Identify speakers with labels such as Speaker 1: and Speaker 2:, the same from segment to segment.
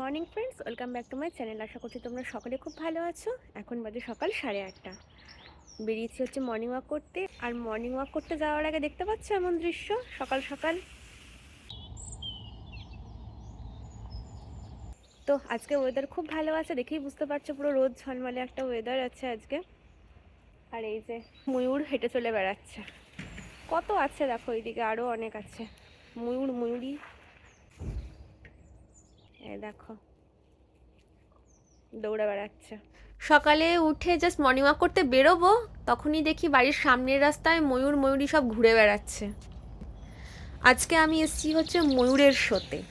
Speaker 1: Morning friends, welcome back to my channel. আশা করছি তোমরা সকলে খুব ভালো আছো। এখন বাজে সকাল সাড়ে আটটা। বেরিয়েছি হচ্ছে মর্নিং ওয়াক করতে। আর মর্নিং ওয়াক করতে যাওয়ার আগে দেখতে পাচ্ছ এমন দৃশ্য? সকাল সকাল। তো আজকে ওয়েদার খুব ভালো আছে, দেখেই বুঝতে পারছ পুরো রোদ ঝলমলে একটা ওয়েদার আছে আজকে। আর এই যে ময়ূর হেঁটে চলে বেড়াচ্ছে। কত আছে দেখো এইদিকে আরও অনেক আছে। ময়ূর, ময়ূরী। দেখো। দৌড়ে বেড়াচ্ছে। সকালে উঠে জাস্ট মর্নিং ওয়াক করতে বেরোবো, তখনই দেখি বাড়ির সামনের রাস্তায় ময়ূর, ময়ূরী সব ঘুরে বেড়াচ্ছে। আজকে আমি এসেছি হচ্ছে ময়ূরের শোতে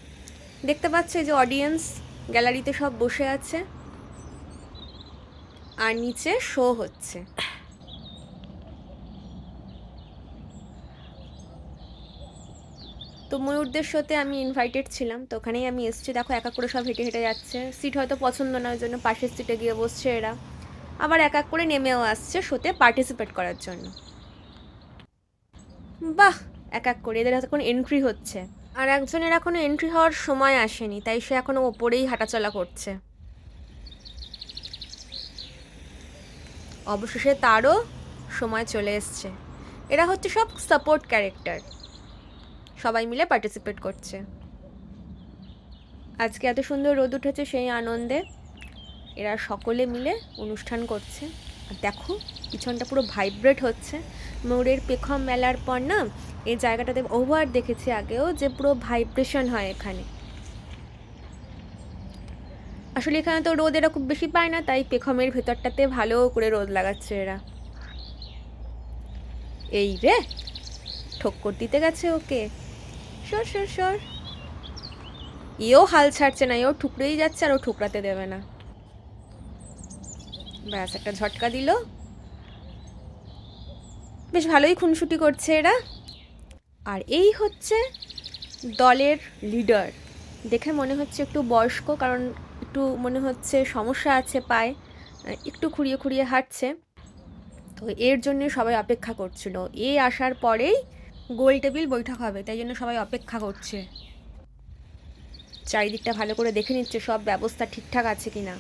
Speaker 1: দেখতে পাচ্ছে যে অডিয়েন্স গ্যালারিতে সব বসে আছে। আর নিচে শো হচ্ছে। তো ময়ূরদের শোতে আমি ইনভাইটেড ছিলাম, তো ওখানেই আমি এসেছি। দেখো, একা করে সব হেঁটে হেঁটে যাচ্ছে। সিট হয়তো পছন্দ না, ওই জন্য পাশের সিটে গিয়ে বসছে এরা। আবার এক এক করে নেমেও আসছে শোতে পার্টিসিপেট করার জন্য। বাহ! এক এক করে, এদের এখন এন্ট্রি হচ্ছে। আর একজনের এখনও এন্ট্রি হওয়ার সময় আসেনি, তাই সে এখনও ওপরেই হাঁটাচলা করছে। অবশেষে তারও সময় চলে এসছে। এরা হচ্ছে সব সাপোর্ট ক্যারেক্টার সবাই মিলে পার্টিসিপেট করছে। আজকে এত সুন্দর রোদ উঠেছে সেই আনন্দে। এরা সকলে মিলে অনুষ্ঠান করছে। আর দেখো, পিছনটা পুরো ভাইব্রেট হচ্ছে। ময়ূরের পেখম মেলার পর না, এই জায়গাটাতে ওভার দেখেছি আগেও যে পুরো ভাইব্রেশন হয় এখানে। আসলে এখানে তো রোদ এরা খুব বেশি পায় না, তাই পেখমের ভেতরটাতে ভালো করে রোদ লাগাচ্ছে এরা। এই রে, ঠক্কর দিতে গেছে ওকে। সর সর সর। এও হাল ছাড়ছে না এও ঠুকরেই যাচ্ছে আর ও ঠুকরাতে দেবে না। ব্যাস, একটা ঝটকা দিল। বেশ ভালোই খুনসুটি করছে এরা। আর এই হচ্ছে দলের লিডার। দেখে মনে হচ্ছে একটু বয়স্ক, কারণ একটু মনে হচ্ছে সমস্যা আছে পায়ে। একটু খুঁড়িয়ে খুঁড়িয়ে হাঁটছে। তো এর জন্য সবাই অপেক্ষা করছিল। এ আসার পরেই গোল টেবিল বৈঠক হবে, তাই জন্য সবাই অপেক্ষা করছে। চারিদিকটা ভালো করে দেখে নিচ্ছে সব ব্যবস্থা ঠিকঠাক আছে কি না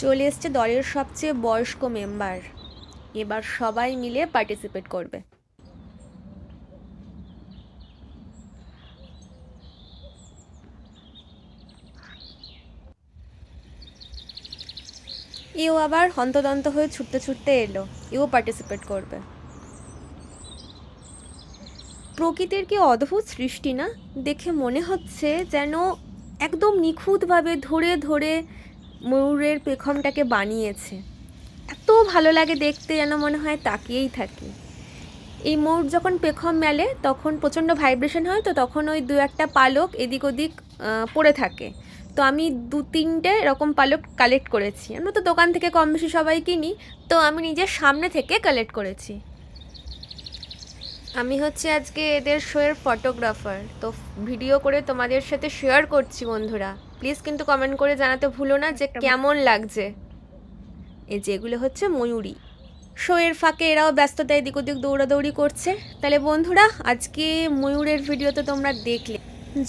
Speaker 1: চলে এসছে দলের সবচেয়ে বয়স্ক মেম্বার। এবার সবাই মিলে পার্টিসিপেট করবে। এও আবার হন্তদন্ত হয়ে ছুটতে ছুটতে এলো, এও পার্টিসিপেট করবে। প্রকৃতির কি অদ্ভুত সৃষ্টি না? দেখে মনে হচ্ছে যেন একদম নিখুঁতভাবে ধরে ধরে ময়ূরের পেখমটাকে বানিয়েছে। এত ভালো লাগে দেখতে যেন মনে হয় তাকিয়েই থাকি। এই ময়ূর যখন পেখম মেলে, তখন প্রচণ্ড ভাইব্রেশন হয় তো তখন ওই দু একটা পালক এদিক ওদিক পড়ে থাকে। তো আমি দু তিনটে এরকম পালক কালেক্ট করেছি। আমরা তো দোকান থেকে কম বেশি সবাই কিনি তো আমি নিজের সামনে থেকে কালেক্ট করেছি। আমি হচ্ছে আজকে এদের শোয়ের ফটোগ্রাফার তো ভিডিও করে তোমাদের সাথে শেয়ার করছি বন্ধুরা। প্লিজ কিন্তু কমেন্ট করে জানাতে ভুলো না যে কেমন লাগছে। এই যেগুলো হচ্ছে ময়ূরী। শোয়ের ফাঁকে এরাও ব্যস্ততায় এদিক ওদিক দৌড়াদৌড়ি করছে। তাহলে বন্ধুরা আজকে ময়ূরের ভিডিও তো তোমরা দেখলে।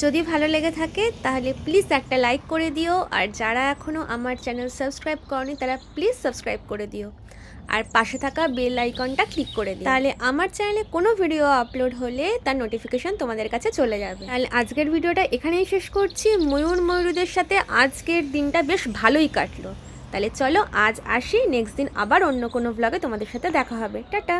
Speaker 1: যদি ভালো লেগে থাকে তাহলে প্লিজ একটা লাইক করে দিও। আর যারা এখনও আমার চ্যানেল সাবস্ক্রাইব করনি তারা প্লিজ সাবস্ক্রাইব করে দিও। আর পাশে থাকা বেল আইকনটা ক্লিক করে দিন। তাহলে আমার চ্যানেলে কোনো ভিডিও আপলোড হলে তার নোটিফিকেশন তোমাদের কাছে চলে যাবে। তাহলে আজকের ভিডিওটা এখানেই শেষ করছি। ময়ূর ময়ূরদের সাথে আজকের দিনটা বেশ ভালোই কাটলো। তাহলে চলো আজ আসি, নেক্সট দিন আবার অন্য কোনো ব্লগে তোমাদের সাথে দেখা হবে। টাটা!